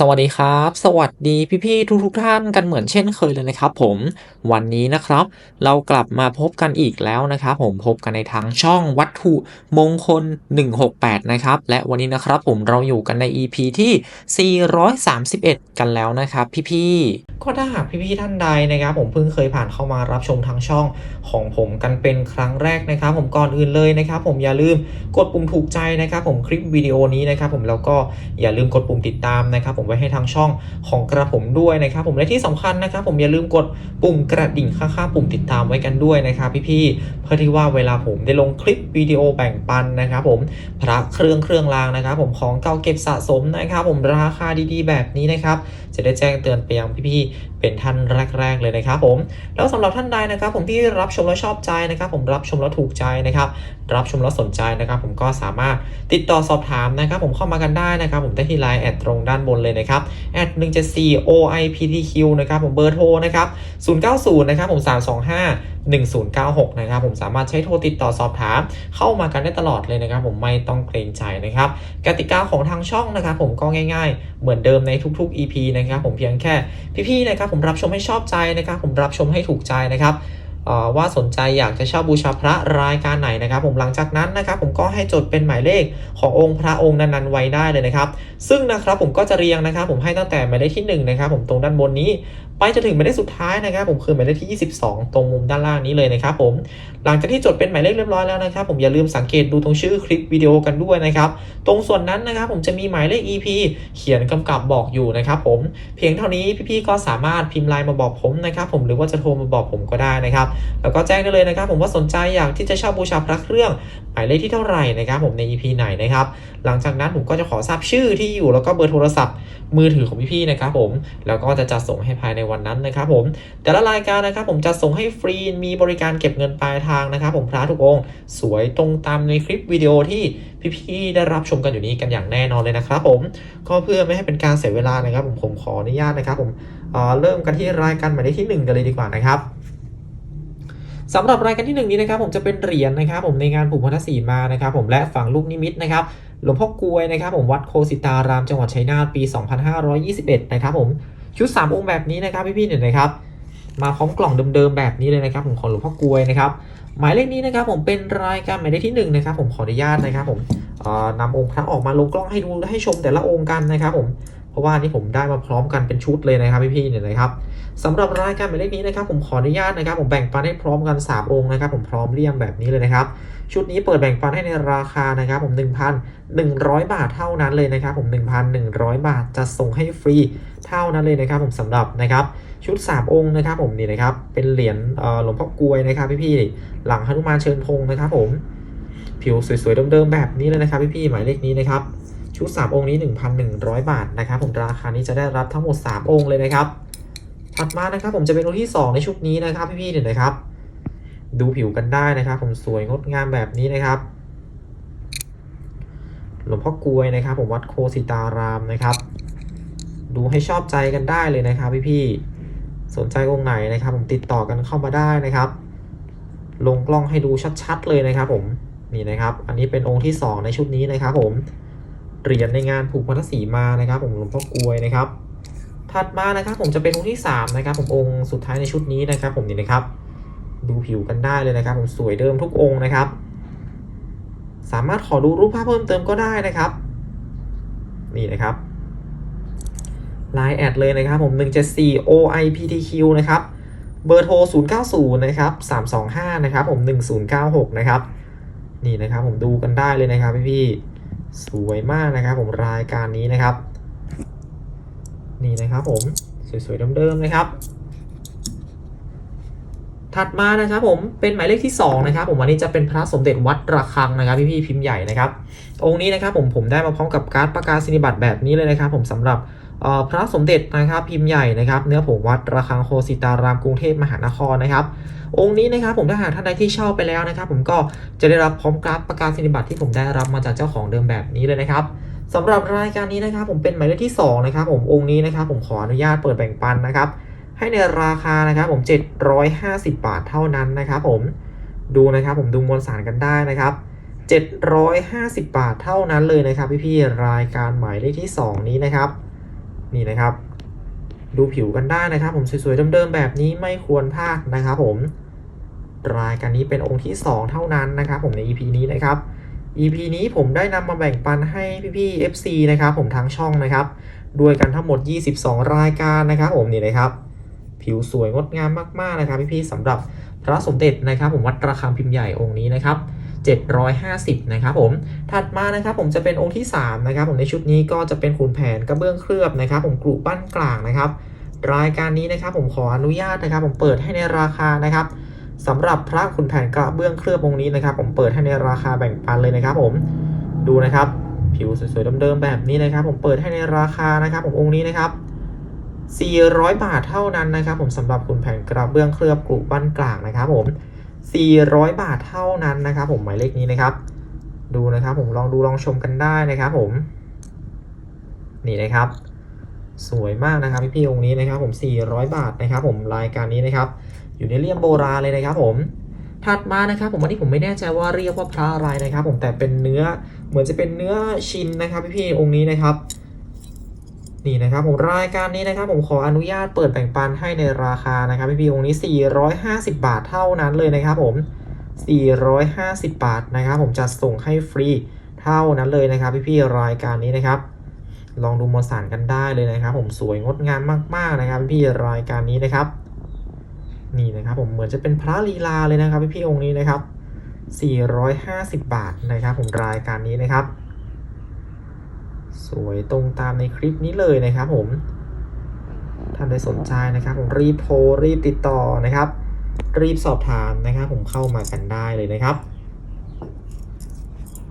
สวัสดีครับ สวัสดีพี่ๆทุกๆท่านกันเหมือนเช่นเคยเลยนะครับผมวันนี้นะครับ เรากลับมาพบกันอีกแล้วนะครับผมพบกันในทางช่องวัตถุมงคล 168 นะครับและวันนี้นะครับผมเราอยู่กันใน EP ที่ 431 กันแล้วนะครับ พี่ๆก็ถ้าหากพี่ๆท่านใดนะครับ ผมเพิ่งเคยผ่านเข้ามารับชมทางช่องของผมกันเป็นครั้งแรกนะครับ ผมก่อนอื่นเลยนะครับ ผมอย่าลืมกดปุ่มถูกใจนะครับ ผมคลิปวิดีโอนี้นะครับ ผมแล้วก็อย่าลืมกดปุ่มติดตามนะครับผมไว้ให้ทางช่องของกระผมด้วยนะครับ ผมและที่สำคัญนะครับ ผมอย่าลืมกดปุ่มกระดิ่งข้างๆปุ่มติดตามไว้กันด้วยนะครับพี่ๆเพื่อที่ว่าเวลาผมได้ลงคลิปวิดีโอแบ่งปันนะครับ ผมพระเครื่องเครื่องรางนะครับ ผมของเก่าเก็บสะสมนะครับ ผมราคาดีๆ แบบนี้นะครับ จะได้แจ้งเตือนไปยังพี่ๆเป็นท่านแรก ๆ เลยนะครับ ผมแล้วสำหรับท่านใดนะครับ ผมที่รับชมแล้วชอบใจนะครับ ผมรับชมแล้วถูกใจนะครับ รับชมแล้วสนใจนะครับ ผมก็สามารถติดต่อสอบถามนะครับ ผมเข้ามากันได้นะครับ ผมได้ที่ไลน์แอดตรงด้านบนเลยนะครับแอด174 OIPTQ นะครับผมเบอร์โทรนะครับ 090 นะครับผม 325 1096 นะครับผมสามารถใช้โทรติดต่อสอบถาม เข้ามากันได้ตลอดเลยนะครับ ผมไม่ต้องเกรงใจนะครับกติกาของทางช่องนะครับ ผมก็ง่ายๆ เหมือนเดิมในทุกๆ EP นะครับผมเพียงแค่พี่ๆนะครับผมรับชมให้ชอบใจนะครับ ผมรับชมให้ถูกใจนะครับ ว่าสนใจอยากจะเช่าบูชาพระรายการไหนนะครับ ผมหลังจากนั้นนะครับ ผมก็ให้จดเป็นหมายเลขขององค์พระองค์นั้นๆไว้ได้เลยนะครับ ซึ่งนะครับผมก็จะเรียงนะครับ ผมให้ตั้งแต่หมายเลขที่1นะครับผมตรงด้านบนนี้ ไปจนถึงหมายเลขสุดท้ายนะครับผมคือหมายเลขที่ 22 ตรงมุมด้านล่างนี้เลยนะครับผมหลังจากที่จดเป็นหมายเลขเรียบร้อยแล้วนะครับผมอย่าลืมสังเกตดูตรงชื่อคลิปวิดีโอกันด้วยนะครับตรงส่วนนั้นนะครับผมจะมีหมายเลข EP เขียนกำกับบอกอยู่นะครับผมเพียงเท่านี้พี่ๆก็สามารถพิมพ์ไลน์มาบอกผมนะครับผมหรือว่าจะโทรมาบอกผมก็ได้นะครับแล้วก็แจ้งได้เลยนะครับ ผมว่าสนใจอยากที่จะเช่าบูชาพระเครื่องหมายเลขที่เท่าไหร่นะครับผมใน EP ไหนนะครับหลังจากนั้นผมก็จะขอทราบชื่อที่อยู่แล้วก็เบอร์โทรศัพท์มือถือของพี่ๆนะครับผมแล้วก็จะจัดส่งให้ภายในวันนั้นนะครับผมแต่ละรายการนะครับผมจะส่งให้ฟรีมีบริการเก็บเงินปลายทางนะครับผมพระทุกองค์ สวยตรงตามในคลิปวิดีโอที่พี่ๆได้รับชมกันอยู่นี้กันอย่างแน่นอนเลยนะครับผมก็เพื่อไม่ให้เป็นการเสียเวลานะครับผมผมขออนุญาตนะครับผมเเริ่มกันที่รายการหมายเลขที่หนึ่งกันเลยดีกว่านะครับสำหรับรายการที่หนึ่งนี้นะครับผมจะเป็นเหรียญนะครับผมในงานผูกพันธสีมานะครับผมและฝังลูกนิมิตนะครับหลวงพ่อกลวยนะครับผมวัดโคสิตารามจังหวัดชัยนาทปี 2521 นะครับผม ชุด 3 องค์แบบนี้นะครับพี่ๆเนี่ยนะครับมาพร้อมกล่องเดิมๆแบบนี้เลยนะครับ ผมของหลวงพ่อกลวยนะครับหมายเลขนี้นะครับ ผมเป็นรายการหมายเลขที่หนึ่งนะครับผมขออนุญาตนะครับ ผมเอ่อนำองค์พระออกมาลงกล้องให้ดูให้ชมแต่ละองค์กันนะครับ ผมเพราะว่านี่ผมได้มาพร้อมกันเป็นชุดเลยนะครับพี่ๆเนี่ยนะครับสำหรับรายการหมายเลขนี้นะครับ ผมขออนุญาตนะครับ ผมแบ่งปันให้พร้อมกัน 3 องค์นะครับ ผมพร้อมเรียงแบบนี้เลยนะครับ ชุดนี้เปิดแบ่งปันให้ในราคานะครับ ผม 1,100 บาทเท่านั้นเลยนะครับ ผม 1,100 บาทจะส่งให้ฟรี เท่านั้นเลยนะครับผมสำหรับนะครับชุด 3 องค์นะครับผมนี่นะครับเป็นเหรียญหลวงพ่อกลวยนะครับพี่ๆหลังหนุมานเชิญธงนะครับผมผิวสวยๆเดิมๆแบบนี้เลยนะครับพี่ๆหมายเลขนี้นะครับชุด 3 องค์นี้ 1,100 บาทนะครับผมราคานี้จะได้รับทั้งหมด 3 องค์เลยนะครับถัดมานะครับผมจะเป็นองค์ที่ 2 ในชุดนี้นะครับพี่ๆเนี่ยนะครับ ดูผิวกันได้นะครับ ผมสวยงดงามแบบนี้นะครับหลวงพ่อกลวยนะครับ ผมวัดโคสิตารามนะครับ ดูให้ชอบใจกันได้เลยนะครับพี่ๆสนใจองค์ไหนนะครับ ผมติดต่อกันเข้ามาได้นะครับ ลงกล้องให้ดูชัดๆเลยนะครับ ผมนี่นะครับ อันนี้เป็นองค์ที่ 2 ในชุดนี้นะครับ ผมเหรียญในงานผูกพันธสีมานะครับ ผมหลวงพ่อกลวยนะครับ ถัดมานะครับ ผมจะเป็นองค์ที่3นะครับ ผมองค์สุดท้ายในชุดนี้นะครับ ผมนี่นะครับ ดูผิวกันได้เลยนะครับ ผมสวยเดิมทุกองค์นะครับ สามารถขอดูรูปภาพเพิ่มเติมก็ได้นะครับ นี่นะครับ ไลน์แอดเลยนะครับผม 174 OIPTQ นะครับ เบอร์โทร 090 นะครับ 325 นะครับผม 1096 นะครับ นี่นะครับผมดูกันได้เลยนะครับพี่ๆสวยมากนะครับผมรายการนี้นะครับ นี่นะครับผมสวยๆเดิมๆนะครับ ถัดมานะครับผมเป็นหมายเลขที่ 2 นะครับ ผมวันนี้จะเป็นพระสมเด็จวัดระฆังนะครับพี่ๆพิมพ์ใหญ่นะครับ องค์นี้นะครับผมผมได้มาพร้อมกับการ์ดประกาศนียบัตรแบบนี้เลยนะครับ ผมสำหรับ พระสมเด็จนะครับพิมพ์ใหญ่นะครับ เนื้อผงวัดระฆังโคสิตารามกรุงเทพมหานครนะครับ องค์นี้นะครับผมถ้าหากท่านใดที่เช่าไปแล้วนะครับ ผมก็จะได้รับพร้อมกร์ดประกาศนียบัตรที่ผมได้รับมาจากเจ้าของเดิมแบบนี้เลยนะครับสำหรับรายการนี้นะครับ ผมเป็นหมายเลขที่2นะครับผมองค์นี้นะครับ ผมขออนุญาตเปิดแบ่งปันนะครับ ให้ในราคานะครับ ผม 750 บาทเท่านั้นนะครับ ผมดูนะครับ ผมดูมวลสารกันได้นะครับ750 บาทเท่านั้นเลยนะครับ พี่ๆรายการหมายเลขที่ 2 นี้นะครับ นี่นะครับ ดูผิวกันได้นะครับ ผมสวยๆเดิมๆแบบนี้ไม่ควรพลาดนะครับ ผมรายการนี้เป็นองค์ที่ 2 เท่านั้นนะครับ ผมใน EP นี้นะครับ EP นี้ผมได้นำมาแบ่งปันให้พี่ๆ FC นะครับ ผมทางช่องนะครับ ด้วยกันทั้งหมด 22 รายการนะครับ ผมนี่นะครับ ผิวสวยงดงามมากๆนะครับ พี่ๆสำหรับพระสมเด็จนะครับ ผมวัดระฆังพิมพ์ใหญ่องค์นี้นะครับ 750นะครับผมถัดมานะครับผมจะเป็นองค์ที่3นะครับผมในชุดนี้ก็จะเป็นขุนแผนกระเบื้องเคลือบนะครับ ผมกรุบ้นกลางนะครับ รายการนี้นะครับผมขออนุญาตนะครับ ผมเปิดให้ในราคานะครับสำหรับพระขุนแผนกระเบื้องเคลือบองค์นี้นะครับ ผมเปิดให้ในราคาแบ่งปันเลยนะครับ ผมดูนะครับ ผิวสวยๆเดิมๆแบบนี้นะครับ ผมเปิดให้ในราคานะครับ ผมองค์นี้นะครับ400 บาทเท่านั้นนะครับ ผมสำหรับขุนแผนกระเบื้องเคลือบกรุบ้นกลางนะครับ ผม 400 บาทเท่านั้นนะครับ ผมหมายเลขนี้นะครับ ดูนะครับ ผมลองดูลองชมกันได้นะครับ ผม นี่นะครับ สวยมากนะครับพี่ๆองค์นี้นะครับ ผม 400 บาทนะครับ ผมรายการนี้นะครับ อยู่ในเลี่ยมโบราณเลยนะครับ ผมถัดมานะครับ ผมวันนี้ผมไม่แน่ใจว่าเรียกว่าพระอะไรนะครับ ผมแต่เป็นเนื้อเหมือนจะเป็นเนื้อชินนะครับ พี่ๆองค์นี้นะครับ นี่นะครับผมรายการนี้นะครับผมขออนุญาตเปิดแบ่งปันให้ในราคานะครับพี่พี่องค์นี้ 450 บาทเท่านั้นเลยนะครับผม 450 บาทนะครับผมจะส่งให้ฟรีเท่านั้นเลยนะครับพี่พี่รายการนี้นะครับ ลองดูมวลสารกันได้เลยนะครับ ผมสวยงดงามมากๆนะครับพี่พี่รายการนี้นะครับ นี่นะครับผมเหมือนจะเป็นพระลีลาเลยนะครับพี่พี่องค์นี้นะครับ 450 บาทนะครับ ผมรายการนี้นะครับ สวยตรงตามในคลิปนี้เลยนะครับ ผม ท่านใดสนใจนะครับ ผมรีบโทรรีบติดต่อนะครับ รีบสอบถามนะครับ ผมเข้ามากันได้เลยนะครับ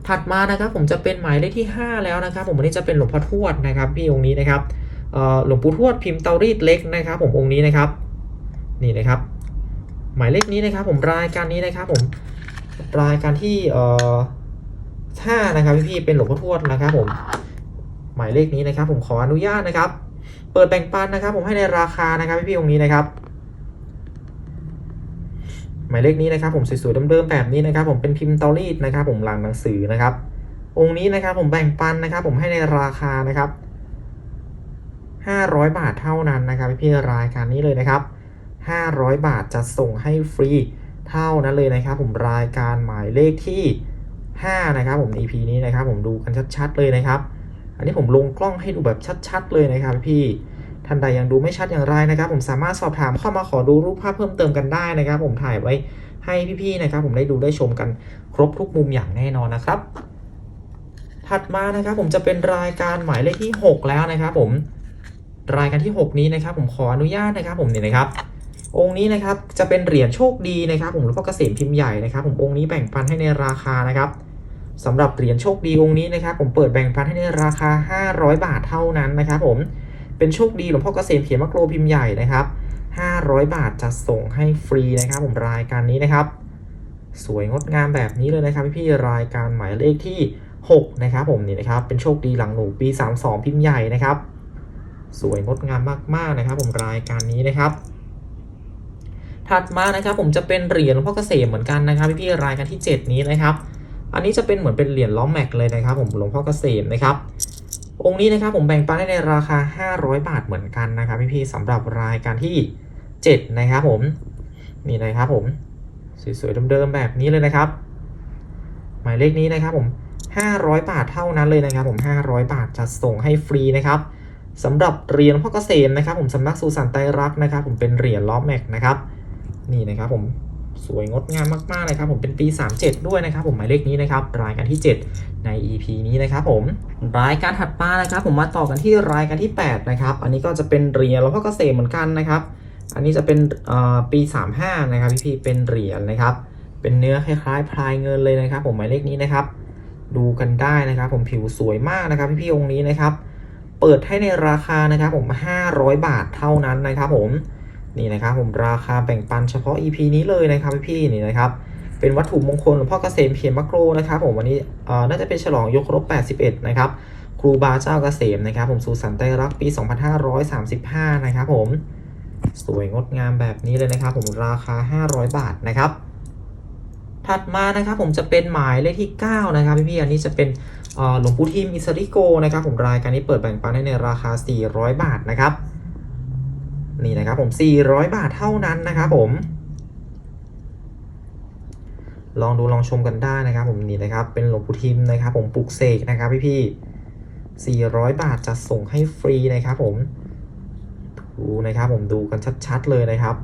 ถัดมานะครับ ผมจะเป็นหมายเลขที่ 5 แล้วนะครับ ผมวันนี้จะเป็นหลวงพ่อทวดนะครับพี่องค์นี้นะครับเอ่อหลวงปู่ทวดพิมพ์เตารีดเล็กนะครับ ผมองค์นี้นะครับ นี่นะครับ หมายเลขนี้นะครับ ผมรายการนี้นะครับ ผมรายการที่เอ่อห้านะครับพี่ๆเป็นหลวงพ่อทวดนะครับ ผม หมายเลขนี้นะครับ ผมขออนุญาตนะครับ เปิดแบ่งปันนะครับ ผมให้ในราคานะครับพี่ๆองนี้นะครับ หมายเลขนี้นะครับ ผมสวยๆเดิมๆแบบนี้นะครับ ผมเป็นพิมพ์เตารีดนะครับ ผมหลังหนังสือนะครับ องค์นี้นะครับ ผมแบ่งปันนะครับ ผมให้ในราคานะครับ500 บาทเท่านั้นนะครับพี่ๆรายการนี้เลยนะครับ 500 บาทจะส่งให้ฟรีเท่านั้นเลยนะครับ ผมรายการหมายเลขที่ 5 นะครับ ผม EP นี้นะครับ ผมดูกันชัดๆเลยนะครับ อันนี้ผมลงกล้องให้ดูแบบชัดๆเลยนะครับพี่ท่านใดยังดูไม่ชัดอย่างไรนะครับ ผมสามารถสอบถามเข้ามาขอดูรูปภาพเพิ่มเติมกันได้นะครับ ผมถ่ายไว้ให้พี่ๆนะครับ ผมได้ดูได้ชมกันครบทุกมุมอย่างแน่นอนนะครับ ถัดมานะครับ ผมจะเป็นรายการหมายเลขที่ 6 แล้วนะครับ ผมรายการที่ 6 นี้นะครับ ผมขออนุญาตนะครับ ผมนี่นะครับ องค์นี้นะครับจะเป็นเหรียญโชคดีนะครับ ผมหลวงพ่อเกษมพิมพ์ใหญ่นะครับ ผมองค์นี้แบ่งปันให้ในราคานะครับ สำหรับเหรียญโชคดีองค์นี้นะครับผมเปิดแบ่งปันให้ในราคา 500 บาทเท่านั้นนะครับผมเป็นโชคดีหลวงพ่อเกษมเขียนมะโกรพิมพ์ใหญ่นะครับ 500 บาทจะส่งให้ฟรีนะครับ ผมรายการนี้นะครับ สวยงดงามแบบนี้เลยนะครับพี่รายการหมายเลขที่ 6 นะครับ ผมนี่นะครับเป็นโชคดีหลังหนูปี 32 พิมพ์ใหญ่นะครับ สวยงดงามมากๆนะครับ ผมรายการนี้นะครับ ถัดมานะครับ ผมจะเป็นเหรียญหลวงพ่อเกษมเหมือนกันนะครับพี่ๆรายการที่ 7 นี้นะครับ อันนี้จะเป็นเหมือนเป็นเหรียญล้อแม็กเลยนะครับ ผมหลวงพ่อเกษมนะครับ องค์นี้นะครับผมแบ่งปันให้ในราคา 500 บาทเหมือนกันนะครับพี่ๆสำหรับรายการที่ 7 นะครับผมนี่นะครับผมสวยๆเดิมๆแบบนี้เลยนะครับ หมายเลขนี้นะครับผม500 บาทเท่านั้นเลยนะครับ ผม 500 บาทจะส่งให้ฟรีนะครับสำหรับเหรียญหลวงพ่อเกษมนะครับ ผมสำนักสุสันไตรรักนะครับ ผมเป็นเหรียญล้อแม็กนะครับ นี่นะครับผม สวยงดงามมากๆเลยครับผมเป็นปี 37 ด้วยนะครับผมหมายเลขนี้นะครับรายการที่ 7 ใน EP นี้นะครับผมรายการถัดมานะครับ ผมมาต่อกันที่รายการที่8นะครับอันนี้ก็จะเป็นเหรียญหลวงพ่อเกษมเหมือนกันนะครับ อันนี้จะเป็นอ่าปี 35 นะครับพี่ๆเป็นเหรียญนะครับ เป็นเนื้อคล้ายๆพลายเงินเลยนะครับ ผมหมายเลขนี้นะครับ ดูกันได้นะครับ ผมผิวสวยมากนะครับพี่ๆองค์นี้นะครับ เปิดให้ในราคานะครับผม 500 บาทเท่านั้นนะครับ ผม นี่นะครับผมราคาแบ่งปันเฉพาะ EP นี้เลยนะครับพี่ๆนี่นะครับเป็นวัตถุมงคลหลวงพ่อเกษมเขียนมะโกรนะครับผมวันนี้น่าจะเป็นฉลองยกครบ 81 นะครับครูบาเจ้าเกษมนะครับผมสุสันไตรรักปี 2535 นะครับผมสวยงดงามแบบนี้เลยนะครับ ผมราคา 500 บาทนะครับ ถัดมานะครับผมจะเป็นหมายเลขที่ 9 นะครับพี่ๆอันนี้จะเป็นหลวงปู่ทิมอิสริโกนะครับผมรายการนี้เปิดแบ่งปันให้ในราคา 400 บาทนะครับ นี่นะครับผม 400 บาทเท่านั้นนะครับผม ลองดูลองชมกันได้นะครับ ผมนี่นะครับ เป็นหลวงปู่ทิมนะครับ ผมปลุกเสกนะครับพี่พี่400 บาทจะส่งให้ฟรีนะครับ ผมดูนะครับผมดูกันชัดๆเลยนะครับ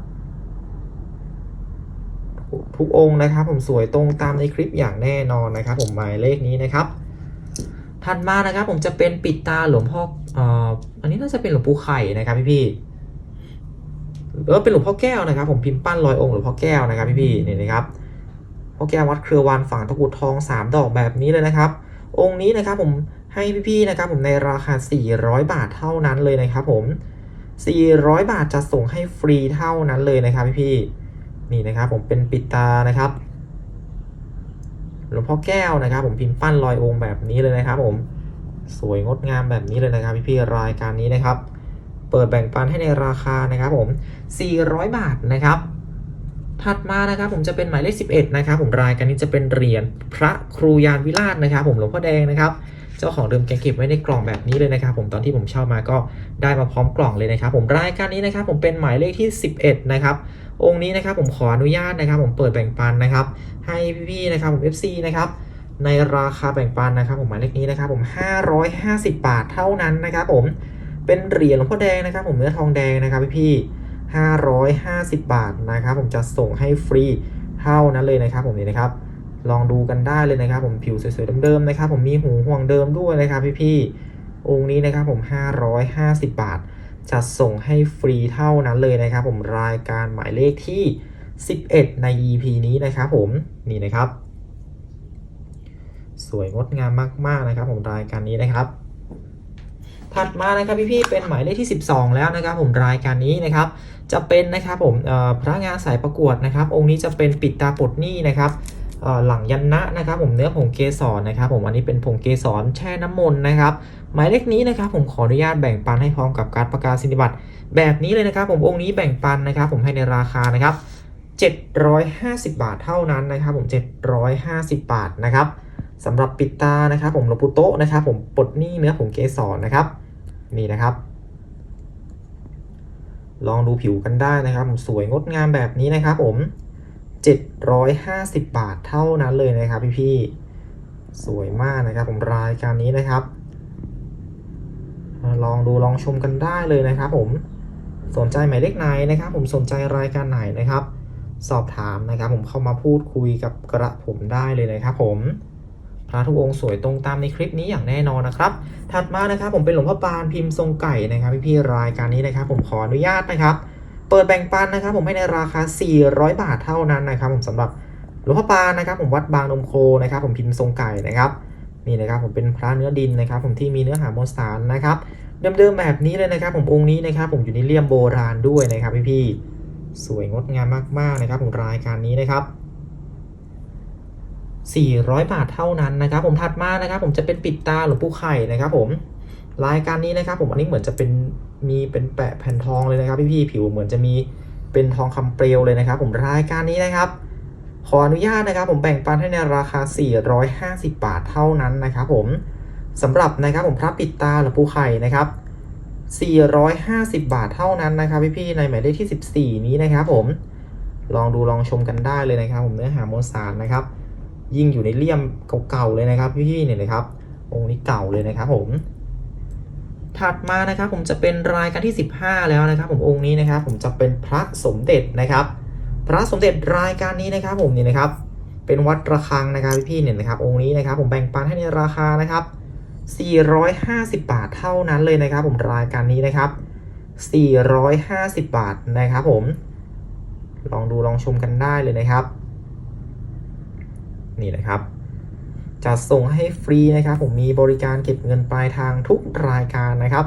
ทุกองค์นะครับ ผมสวยตรงตามในคลิปอย่างแน่นอนนะครับ ผมหมายเลขนี้นะครับถัดมานะครับผมจะเป็นปิดตาหลวงพ่ออ,อันนี้น่าจะเป็นหลวงปู่ไข่นะครับพี่พี่ หรือว่าเป็นหลวงพ่อแก้วนะครับ ผมพิมพ์ปั้นลอยองค์หลวงพ่อแก้วนะครับพี่พี่ๆนี่นะครับพ่อแก้ววัดเครือวานฝั่งตะกรุดทอง 3 ดอกแบบนี้เลยนะครับ องค์นี้นะครับผมให้พี่ๆนะครับผมในราคา 400 บาทเท่านั้นเลยนะครับผม 400 บาทจะส่งให้ฟรีเท่านั้นเลยนะครับพี่ๆนี่นะครับผมเป็นปิดตานะครับหลวงพ่อแก้วนะครับ ผมพิมพ์ปั้นลอยองค์แบบนี้เลยนะครับ ผมสวยงดงามแบบนี้เลยนะครับพี่ๆรายการนี้นะครับ เปิดแบ่งปันให้ในราคานะครับผม 400 บาทนะครับ ถัดมานะครับผมจะเป็นหมายเลข 11 นะครับผมรายการนี้จะเป็นเหรียญพระครูยานวิราชนะครับ ผมหลวงพ่อแดงนะครับเจ้าของเดิมแกเก็บไว้ในกล่องแบบนี้เลยนะครับ ผมตอนที่ผมเช่ามาก็ได้มาพร้อมกล่องเลยนะครับ ผมรายการนี้นะครับ ผมเป็นหมายเลขที่ 11 นะครับองค์นี้นะครับผมขออนุญาตนะครับ ผมเปิดแบ่งปันนะครับ ให้พี่ๆนะครับผม FC นะครับในราคาแบ่งปันนะครับ ผมหมายเลขนี้นะครับ ผม 550 บาทเท่านั้นนะครับ ผม เป็นเหรียญหลวงพ่อแดงนะครับผมเนื้อทองแดงนะครับพี่ๆ550 บาทนะครับผมจะส่งให้ฟรีเท่านั้นเลยนะครับผมนี่นะครับ ลองดูกันได้เลยนะครับ ผมผิวสวยๆเดิมๆนะครับ ผมมีหูห่วงเดิมด้วยนะครับพี่ๆองค์นี้นะครับผม 550 บาท จะส่งให้ฟรีเท่านั้นเลยนะครับ ผมรายการหมายเลขที่ 11 ใน EP นี้นะครับผมนี่นะครับ สวยงดงามมากๆนะครับ ผมรายการนี้นะครับ ถัดมานะครับพี่ๆเป็นหมายเลขที่ 12 แล้วนะครับผมรายการนี้นะครับจะเป็นนะครับผมพระงานสายประกวดนะครับ องค์นี้จะเป็นปิดตาปดหนี้นะครับหลังยันนะนะครับผมเนื้อผงเกสรนะครับ ผมอันนี้เป็นผงเกสรแช่น้ำมนต์นะครับหมายเลขนี้นะครับ ผมขออนุญาตแบ่งปันให้พร้อมกับการประกาศสินียบัตรแบบนี้เลยนะครับ ผมองค์นี้แบ่งปันนะครับ ผมให้ในราคานะครับ 750 บาทเท่านั้นนะครับ ผม 750 บาทนะครับสำหรับปิดตานะครับ ผมหลวงปู่โตะนะครับ ผมปลดหนี้เนื้อผงเกสรนะครับ นี่นะครับ ลองดูผิวกันได้นะครับ สวยงดงามแบบนี้นะครับผม 750 บาทเท่านั้นเลยนะครับพี่ๆสวยมากนะครับ ผมรายการนี้นะครับลองดูลองชมกันได้เลยนะครับ ผมสนใจหมายเลขไหนนะครับ ผมสนใจรายการไหนนะครับ สอบถามนะครับ ผมเข้ามาพูดคุยกับกระผมได้เลยนะครับ ผม ระทุกองค์สวยตรงตามในคลิปนี้อย่างแน่นอนนะครับ ถัดมานะครับผมเป็นหลวงพ่อปานพิมพ์ทรงไก่นะครับพี่ๆรายการนี้นะครับผมขออนุญาตนะครับ เปิดแบ่งปันนะครับ ผมให้ในราคา 400 บาทเท่านั้นนะครับ ผมสำหรับหลวงพ่อปานนะครับ ผมวัดบางนมโคนะครับ ผมพิมพ์ทรงไก่นะครับนี่นะครับผมเป็นพระเนื้อดินนะครับ ผมที่มีเนื้อหามวลสารนะครับเดิมๆแบบนี้เลยนะครับ ผมองค์นี้นะครับ ผมอยู่ในเลี่ยมโบราณด้วยนะครับพี่ๆสวยงดงามมากๆนะครับ ผมรายการนี้นะครับ 400 บาทเท่านั้นนะครับ ผมถัดมานะครับ ผมจะเป็นปิดตาหลวงปู่ไข่นะครับ ผมรายการนี้นะครับ ผมอันนี้เหมือนจะเป็นมีเป็นแปะแผ่นทองเลยนะครับ พี่ๆผิวเหมือนจะมีเป็นทองคำเปลวเลยนะครับ ผมรายการนี้นะครับ ขออนุญาตนะครับ ผมแบ่งปันให้ในราคา 450 บาทเท่านั้นนะครับ ผมสำหรับนะครับผมพระปิดตาหลวงปู่ไข่นะครับ 450 บาทเท่านั้นนะครับ พี่ๆในหมายเลขที่ 14 นี้นะครับ ผมลองดูลองชมกันได้เลยนะครับ ผมเนื้อหามวลสารนะครับ ยิ่งอยู่ในเลี่ยมเก่าๆเลยนะครับพี่ๆเนี่ยนะครับองค์นี้เก่าเลยนะครับผม ถัดมานะครับผมจะเป็นรายการที่ 15 แล้วนะครับ ผมองค์นี้นะครับ ผมจะเป็นพระสมเด็จนะครับ พระสมเด็จรายการนี้นะครับผมนี่นะครับ เป็นวัดระฆังนะครับพี่ๆเนี่ยนะครับ องค์นี้นะครับ ผมแบ่งปันให้ในราคานะครับ 450 บาทเท่านั้นเลยนะครับ ผมรายการนี้นะครับ 450 บาทนะครับ ผม ลองดูลองชมกันได้เลยนะครับ นี่นะครับจะส่งให้ฟรีนะครับ ผมมีบริการเก็บเงินปลายทางทุกรายการนะครับ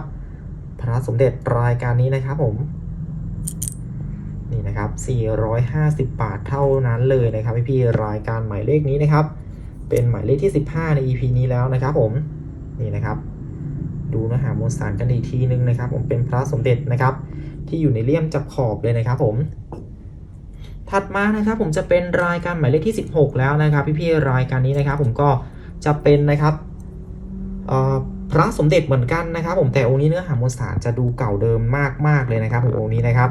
พระสมเด็จรายการนี้นะครับผม นี่นะครับ 450 บาทเท่านั้นเลยนะครับพี่ๆรายการหมายเลขนี้นะครับ เป็นหมายเลขที่ 15 ใน EP นี้แล้วนะครับ ผม นี่นะครับ ดูเนื้อหามวลสารกันอีกทีนึงนะครับ ผมเป็นพระสมเด็จนะครับ ที่อยู่ในเลี่ยมจับขอบเลยนะครับ ผม ถัดมานะครับผมจะเป็นรายการหมายเลขที่ 16 แล้วนะครับ พี่ๆรายการนี้นะครับผมก็จะเป็นนะครับพระสมเด็จเหมือนกันนะครับ ผมแต่องค์นี้เนื้อหามวลสารจะดูเก่าเดิมมากๆเลยนะครับผมองค์นี้นะครับ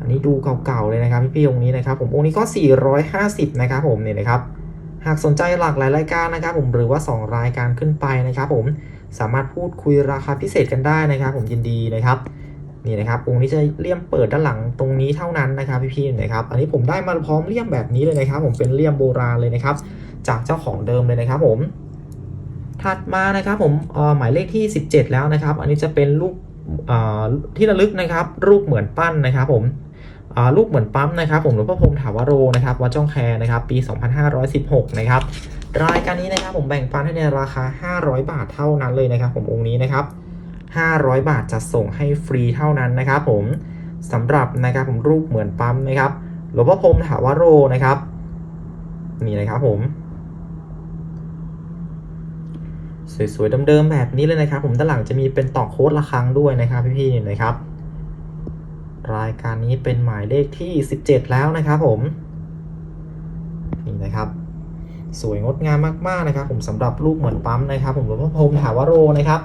อันนี้ดูเก่าๆเลยนะครับพี่ๆองค์นี้นะครับผมองค์นี้ก็ 450 นะครับผมเนี่ยนะครับ หากสนใจหลากหลายรายการนะครับ ผมหรือว่า 2 รายการขึ้นไปนะครับ ผมสามารถพูดคุยราคาพิเศษกันได้นะครับ ผมยินดีนะครับ นี่นะครับองค์นี้จะเลี่ยมเปิดด้านหลังตรงนี้เท่านั้นนะครับพี่ๆนะครับ อันนี้ผมได้มาพร้อมเลี่ยมแบบนี้เลยนะครับ ผมเป็นเลี่ยมโบราณเลยนะครับ จากเจ้าของเดิมเลยนะครับ ผม ถัดมานะครับ ผมหมายเลขที่ 17 แล้วนะครับ อันนี้จะเป็นรูปที่ระลึกนะครับ รูปเหมือนปั้นนะครับ ผมรูปเหมือนปั๊มนะครับ ผมหลวงพ่อพรมถาวโรนะครับวัดจ้องแคนะครับ ปี 2516 นะครับรายการนี้นะครับผมแบ่งปันให้ในราคา 500 บาทเท่านั้นเลยนะครับ ผมองค์นี้นะครับ 500 บาทจะส่งให้ฟรีเท่านั้นนะครับผมสำหรับนะครับผมรูปเหมือนปั๊มนะครับหลวงพ่อพรมถาวโรนะครับนี่นะครับผม สวยๆเดิมๆแบบนี้เลยนะครับ ผมด้านหลังจะมีเป็นตอกโค้ดระฆังด้วยนะครับพี่ๆนไหมครับ รายการนี้เป็นหมายเลขที่ 17 แล้วนะครับผมนี่นะครับ สวยงดงามมากๆนะครับ ผมสำหรับรูปเหมือนปั๊มนะครับ ผมหลวงพ่อพรมถาวโรนะครับ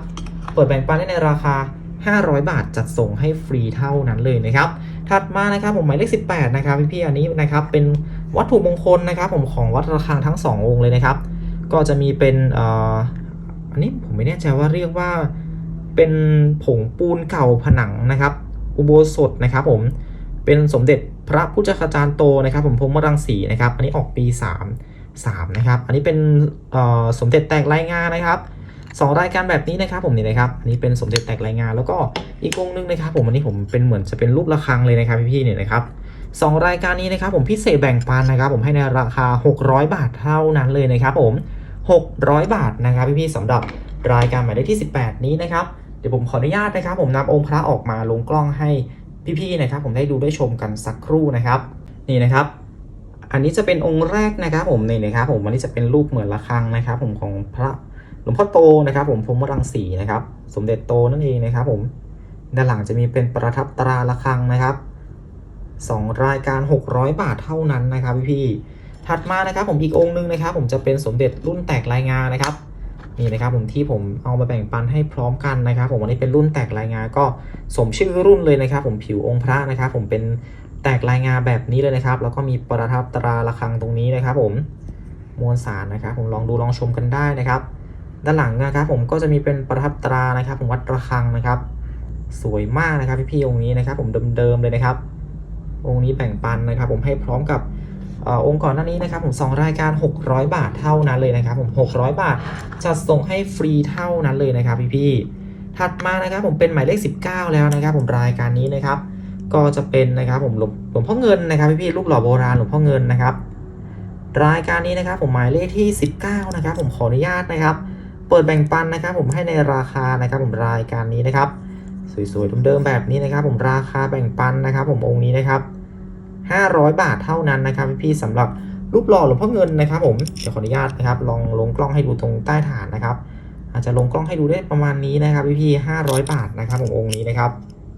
ปิดแบ่งปันได้ในราคา 500 บาทจัดส่งให้ฟรีเท่านั้นเลยนะครับ ถัดมานะครับผมหมายเลข 18 นะครับพี่ๆอันนี้นะครับเป็นวัตถุมงคลนะครับผมของวัดระฆังทั้ง 2 องค์เลยนะครับ ก็จะมีเป็นอันนี้ผมไม่แน่ใจว่าเรียกว่าเป็นผงปูนเก่าผนังนะครับ อุโบสถนะครับผมเป็นสมเด็จพระพุทธคาจารย์โตนะครับ ผมพรหมรังสีนะครับ อันนี้ออกปี 3 3นะครับ อันนี้เป็นสมเด็จแตกรายงานนะครับ สองรายการแบบนี้นะครับผมนี่นะครับอันนี้เป็นสมเด็จแตกรายงาน แล้วก็อีกองนึงนะครับ ผมอันนี้ผมเป็นเหมือนจะเป็นรูประฆังเลยนะครับพี่ๆเนี่ยนะครับสองรายการนี้นะครับผมพิเศษแบ่งปันนะครับผมให้ในราคา 600 บาทเท่านั้นเลยนะครับผม 600 บาทนะครับพี่ๆสำหรับรายการหมายเลขที่ 18 นี้นะครับเดี๋ยวผมขออนุญาตนะครับ ผมนำองค์พระออกมาลงกล้องให้พี่ๆนะครับ ผมได้ดูได้ชมกันสักครู่นะครับ นี่นะครับ อันนี้จะเป็นองค์แรกนะครับ ผมนี่นะครับ ผมอันนี้จะเป็นรูปเหมือนระฆังนะครับ ผมของพระ หลวงพ่อโตนะครับ ผมพรมรังสีนะครับ สมเด็จโตนั่นเองนะครับ ผมด้านหลังจะมีเป็นประทับตราระฆังนะครับสองรายการ 600 บาทเท่านั้นนะครับพี่ๆถัดมานะครับ ผมอีกองค์นึงนะครับ ผมจะเป็นสมเด็จรุ่นแตกรายงานนะครับนี่นะครับผมที่ผมเอามาแบ่งปันให้พร้อมกันนะครับ ผมอันนี้เป็นรุ่นแตกรายงานก็สมชื่อรุ่นเลยนะครับ ผมผิวองค์พระนะครับ ผมเป็นแตกรายงานแบบนี้เลยนะครับ แล้วก็มีประทับตราระฆังตรงนี้นะครับ ผมมวลสารนะครับ ผมลองดูลองชมกันได้นะครับ ด้านหลังนะครับ ผมก็จะมีเป็นประทับตรานะครับ ผมวัดระฆังนะครับ สวยมากนะครับพี่ๆองค์นี้นะครับ ผมเดิมๆเลยนะครับ องค์นี้แบ่งปันนะครับ ผมให้พร้อมกับอองค์ก่อนหน้านี้นะครับผม2รายการ 600 บาทเท่านั้นเลยนะครับ ผม 600 บาทจัดส่งให้ฟรีเท่านั้นเลยนะครับพี่ๆถัดมานะครับ ผมเป็นหมายเลข 19 แล้วนะครับ ผมรายการนี้นะครับ ก็จะเป็นนะครับผมหลวงพ่อเงินนะครับพี่ๆรูปหล่อโบราณหลวงพ่อเงินนะครับ รายการนี้นะครับ ผมหมายเลขที่ 19 นะครับ ผมขออนุญาตนะครับ เปิดแบ่งปันนะครับ ผมให้ในราคานะครับผมรายการนี้นะครับ สวยๆเดิมๆแบบนี้นะครับ ผมราคาแบ่งปันนะครับ ผมองค์นี้นะครับ 500 บาทเท่านั้นนะครับพี่ๆสำหรับรูปหล่อหลวงพ่อเงินนะครับ ผมเดี๋ยวขออนุญาตนะครับ ลองลงกล้องให้ดูตรงใต้ฐานนะครับ อาจจะลงกล้องให้ดูได้ประมาณนี้นะครับพี่ๆ500 บาทนะครับ ผมองค์นี้นะครับ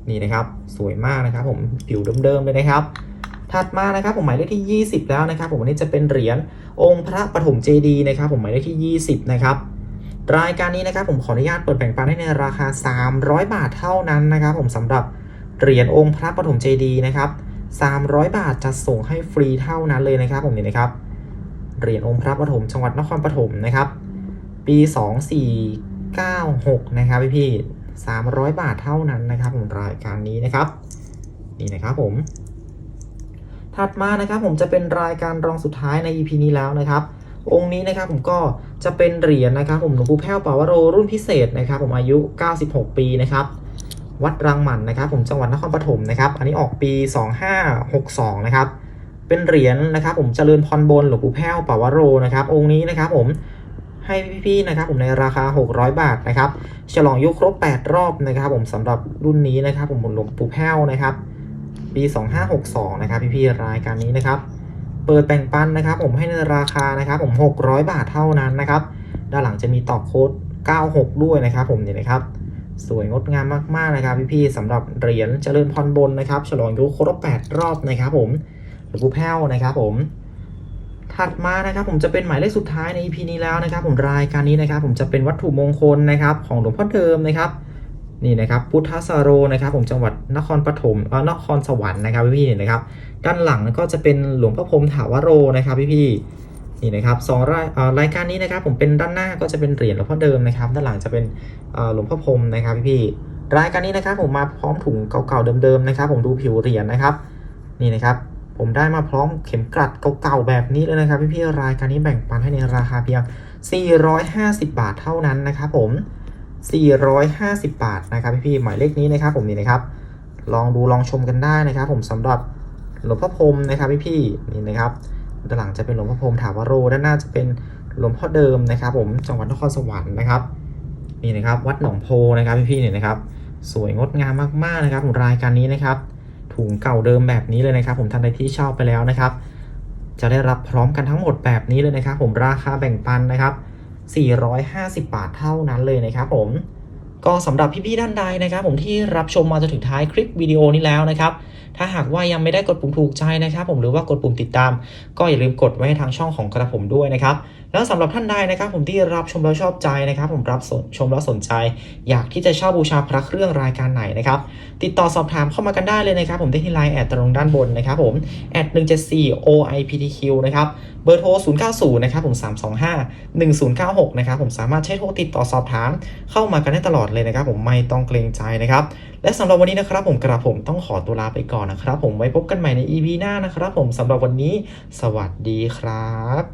นี่นะครับ สวยมากนะครับ ผมผิวเดิมๆเลยนะครับถัดมานะครับผมหมายเลขที่ 20 แล้วนะครับ ผมอันนี้จะเป็นเหรียญองค์พระปฐมเจดีย์นะครับ ผมหมายเลขที่ 20 นะครับ รายการนี้นะครับผมขออนุญาตเปิดแบ่งปันให้ในราคา 300 บาทเท่านั้นนะครับผมสำหรับเหรียญองค์พระปฐมเจดีย์นะครับ 300 บาทจะส่งให้ฟรีเท่านั้นเลยนะครับผมนี่นะครับเหรียญองค์พระปฐมจังหวัดนครปฐมนะครับ ปี 2496 นะครับพี่พี่300 บาทเท่านั้นนะครับผมรายการนี้นะครับ นี่นะครับผม ถัดมานะครับผมจะเป็นรายการรองสุดท้ายใน EP นี้แล้วนะครับ องค์นี้นะครับผมก็จะเป็นเหรียญนะครับผมหลวงปู่แพ้วปาวโรรุ่นพิเศษนะครับผมอายุ 96 ปีนะครับวัดรังหมันนะครับผมจังหวัดนครปฐมนะครับอันนี้ออกปี 2562นะครับเป็นเหรียญนะครับผมเจริญพรบนหลวงปู่แพ้วปาวโรนะครับองค์นี้นะครับผมให้พี่ๆนะครับผมในราคา 600 บาทนะครับฉลองยุคครบ 8 รอบนะครับผมสำหรับรุ่นนี้นะครับผมหลวงปู่แพ้วนะครับปี 2562นะครับพี่ๆรายการนี้นะครับ เปิดแบ่งปันนะครับ ผมให้ในราคานะครับ ผม 600 บาทเท่านั้นนะครับ ด้านหลังจะมีต่อโค้ด 96 ด้วยนะครับ ผมเนี่ยนะครับ สวยงดงามมากๆนะครับ พี่ๆสำหรับเหรียญเจริญพรบนนะครับ ฉลองยุคครบ 8 รอบนะครับ ผมหลวงปู่แพ้วนะครับ ผมถัดมานะครับผมจะเป็นหมายเลขสุดท้ายใน EP นี้แล้วนะครับ ผมรายการนี้นะครับ ผมจะเป็นวัตถุมงคลนะครับ ของหลวงพ่อเดิมนะครับ นี่นะครับพุทธสโรนะครับผมจังหวัดนครปฐมเอ่อนครสวรรค์นะครับพี่ๆเนี่ยนะครับด้านหลังก็จะเป็นหลวงพ่อพรมถาวโรนะครับพี่ๆนี่นะครับสองรายเอ่อรายการนี้นะครับผมเป็นด้านหน้าก็จะเป็นเหรียญหลวงพ่อเดิมนะครับ ด้านหลังจะเป็นเอ่อหลวงพ่อพรมนะครับพี่ๆรายการนี้นะครับผมมาพร้อมถุงเก่าๆเดิมๆนะครับ ผมดูผิวเหรียญนะครับนี่นะครับผมได้มาพร้อมเข็มกลัดเก่าๆแบบนี้เลยนะครับพี่ๆรายการนี้แบ่งปันให้ในราคาเพียง 450 บาทเท่านั้นนะครับผม 450 บาทนะครับพี่ๆหมายเลขนี้นะครับผมนี่นะครับ ลองดูลองชมกันได้นะครับ ผมสำหรับหลวงพ่อพรมนะครับพี่ๆนี่นะครับด้านหลังจะเป็นหลวงพ่อพรมถาวโรด้านหน้าจะเป็นหลวงพ่อเดิมนะครับ ผมจังหวัดนครสวรรค์นะครับนี่นะครับ วัดหนองโพนะครับพี่ๆเนี่ยนะครับ สวยงดงามมากๆนะครับผมรายการนี้นะครับ ถุงเก่าเดิมแบบนี้เลยนะครับ ผมท่านใดที่ชอบไปแล้วนะครับ จะได้รับพร้อมกันทั้งหมดแบบนี้เลยนะครับ ผมราคาแบ่งปันนะครับ 450 บาทเท่านั้นเลยนะครับผม ก็สำหรับพี่ๆด้านใดนะครับผมที่รับชมมาจนถึงท้ายคลิปวิดีโอนี้แล้วนะครับถ้าหากว่ายังไม่ได้กดปุ่มถูกใจนะครับ ผมหรือว่ากดปุ่มติดตาม ก็อย่าลืมกดไว้ให้ทางช่องของกระผมด้วยนะครับแล้วสำหรับท่านใดนะครับ ผมที่รับชมแล้วชอบใจนะครับ ผมรับชมแล้วสนใจ อยากที่จะเช่าบูชาพระเครื่องรายการไหนนะครับติดต่อสอบถามเข้ามากันได้เลยนะครับ ผมได้ที่ไลน์แอดตรงด้านบนนะครับผมแอด174 OIPTQ นะครับเบอร์โทร 090 นะครับผม 325 1096 นะครับผมสามารถใช้โทรติดต่อสอบถาม เข้ามากันได้ตลอดเลยนะครับผมไม่ต้องเกรงใจนะครับและสำหรับวันนี้นะครับผมกระผมต้องขอตัวลาไปก่อนนะครับผมไว้พบกันใหม่ใน EP หน้านะครับผมสำหรับวันนี้ สวัสดีครับ